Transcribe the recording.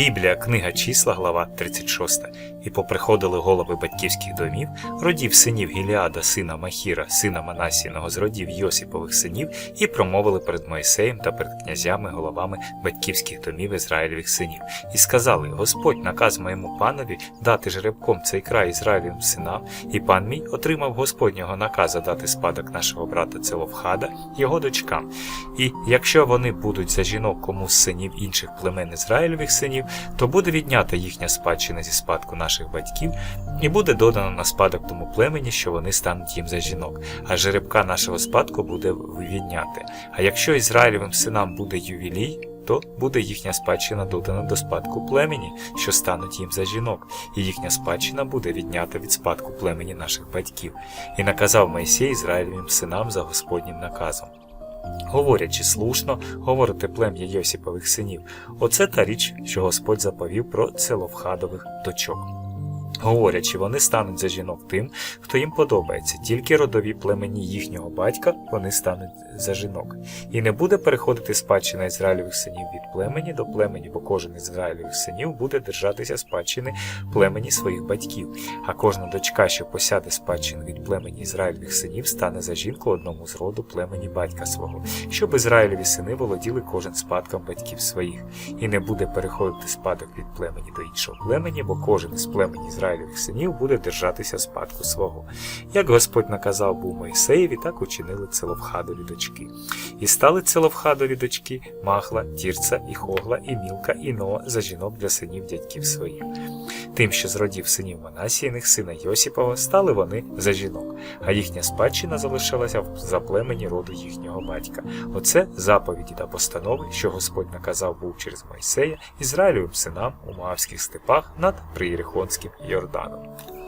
Біблія, книга числа, глава 36. І поприходили голови батьківських домів, родів синів Гіліада, сина Махіра, сина Манасіного, з родів Йосипових синів, і промовили перед Моїсеєм та перед князями, головами батьківських домів Ізраїльових синів, і сказали: Господь наказ моєму панові дати жеребком цей край Ізраїлевим синам, і пан мій отримав Господнього наказа дати спадок нашого брата Целовхада, його дочкам. І якщо вони будуть за жінок комусь з синів інших племен Ізраїльових синів, то буде віднята їхня спадщина зі спадку наших батьків, і буде додано на спадок тому племені, що вони стануть їм за жінок, а жеребка нашого спадку буде відняти. А якщо Ізраїлевим синам буде ювілій, то буде їхня спадщина додана до спадку племені, що стануть їм за жінок, і їхня спадщина буде віднята від спадку племені наших батьків. І наказав Моїсей Ізраїлевим синам за Господнім наказом. Говорячи слушно, говорите плем'я Йосипових синів. Оце та річ, що Господь заповів про целовхадових дочок. Говорячи, вони стануть за жінок тим, хто їм подобається, тільки родові племені їхнього батька вони стануть за жінок. І не буде переходити спадщина Ізраїльових синів від племені до племені, бо кожен із Ізраїльових синів буде держатися спадщини племені своїх батьків, а кожна дочка, що посяде спадщину від племені Ізраїльових синів, стане за жінку одному з роду племені батька свого, щоб Ізраїлеві сини володіли кожен спадком батьків своїх, і не буде переходити спадок від племені до іншого племені, бо кожен із племені Ізраїлевих синів буде держатися спадку свого. Як Господь наказав був Моїсеєві, так учинили Целовхадові дочки. І стали Целовхадові дочки Махла, Тірца, і Хогла, і Мілка, і Ноа за жінок для синів дядьків своїх. Тим, що з родів синів Манасіяних, сина Йосипова, стали вони за жінок, а їхня спадщина залишилася в заплемені роду їхнього батька. Оце заповіді та постанови, що Господь наказав був через Мойсея Ізраїлевим синам у Моавських степах над Приєрихонським Йорданом. Giordano.